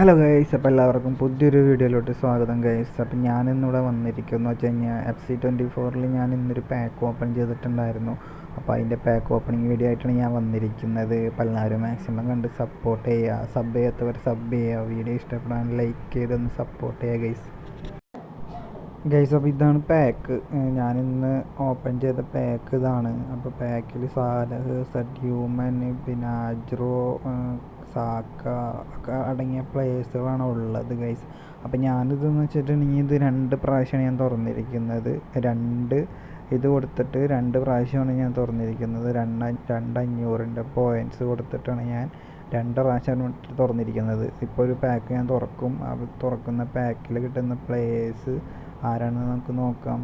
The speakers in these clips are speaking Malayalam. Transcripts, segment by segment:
ഹലോ ഗൈസ് അപ്പോൾ എല്ലാവർക്കും പുതിയൊരു വീഡിയോയിലോട്ട് സ്വാഗതം ഗൈസ് അപ്പോൾ ഞാനിന്നിവിടെ വന്നിരിക്കുന്നു വെച്ച് കഴിഞ്ഞാൽ എഫ് സി ട്വന്റി ഫോറിൽ ഞാൻ ഇന്നൊരു പാക്ക് ഓപ്പൺ ചെയ്തിട്ടുണ്ടായിരുന്നു. അപ്പോൾ അതിന്റെ പാക്ക് ഓപ്പണിംഗ് വീഡിയോ ആയിട്ടാണ് ഞാൻ വന്നിരിക്കുന്നത്. അപ്പോൾ എല്ലാവരും മാക്സിമം കണ്ട് സപ്പോർട്ട് ചെയ്യുക സബ് ചെയ്യാത്തവർ സബ് ചെയ്യുക വീഡിയോ ഇഷ്ടപ്പെടാൻ ലൈക്ക് ചെയ്തൊന്ന് സപ്പോർട്ട് ചെയ്യുക ഗൈസ് ഗൈസ് അപ്പോൾ ഇതാണ് പാക്ക് ഞാനിന്ന് ഓപ്പൺ ചെയ്ത പാക്ക് ഇതാണ്. അപ്പോൾ പാക്കിൽ സാലഹ് സഡ്യൂമൻ പിന്നെ ആജ്രോ സാക്ക ഒക്കെ അടങ്ങിയ പ്ലേയേഴ്സുകളാണ് ഉള്ളത് ഗൈസ് അപ്പം ഞാനിതെന്ന് വെച്ചിട്ടുണ്ടെങ്കിൽ ഇത് രണ്ട് പ്രാവശ്യമാണ് ഞാൻ തുറന്നിരിക്കുന്നത്. രണ്ട് ഇത് കൊടുത്തിട്ട് രണ്ട് പ്രാവശ്യമാണ് ഞാൻ തുറന്നിരിക്കുന്നത്. രണ്ട് രണ്ട് അഞ്ഞൂറിന്റെ പോയിന്റ്സ് കൊടുത്തിട്ടാണ് ഞാൻ രണ്ട് പ്രാവശ്യം തുറന്നിരിക്കുന്നത്. ഇപ്പോൾ ഒരു പാക്ക് ഞാൻ തുറക്കും. അത് തുറക്കുന്ന പാക്കിൽ കിട്ടുന്ന പ്ലേയേഴ്സ് ആരാണെന്ന് നമുക്ക് നോക്കാം.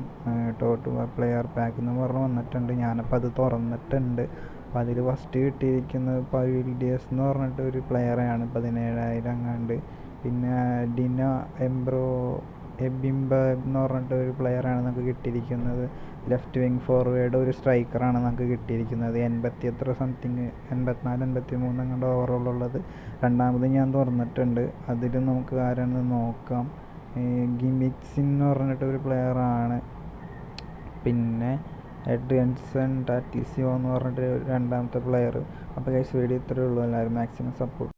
ടോട്ട് പ്ലെയർ പാക്ക് എന്ന് പറഞ്ഞ് വന്നിട്ടുണ്ട്. ഞാനപ്പോൾ അത് തുറന്നിട്ടുണ്ട്. അപ്പോൾ അതിൽ ഫസ്റ്റ് കിട്ടിയിരിക്കുന്നത് പവിൽ ഡിയസ് എന്ന് പറഞ്ഞിട്ട് ഒരു പ്ലെയറാണ് പതിനേഴായിരം അങ്ങാണ്ട് പിന്നെ ഡിന എംബ്രോ എബിംബ എന്ന് പറഞ്ഞിട്ട് ഒരു പ്ലെയറാണ് നമുക്ക് കിട്ടിയിരിക്കുന്നത്. ലെഫ്റ്റ് വിങ് ഫോർവേഡ് ഒരു സ്ട്രൈക്കറാണ് നമുക്ക് കിട്ടിയിരിക്കുന്നത്. എൺപത്തി എത്ര സംതിങ് എൺപത്തിനാല് എൺപത്തി മൂന്ന് അങ്ങോട്ട് ഓവറോളുള്ളത് രണ്ടാമത് ഞാൻ തുറന്നിട്ടുണ്ട്. അതിൽ നമുക്ക് ആരാണെന്ന് നോക്കാം. ഗിമിക്സിൻ എന്ന് പറഞ്ഞിട്ട് ഒരു പ്ലെയറാണ് പിന്നെ എഡ്രിയൻസൺ ടാറ്റിസിയോ എന്ന് പറഞ്ഞിട്ട് രണ്ടാമത്തെ പ്ലെയർ അപ്പോൾ ഗൈസ് വീഡിയോ ഇത്രയേ ഉള്ളൂ. എല്ലാവരും മാക്സിമം സപ്പോർട്ട്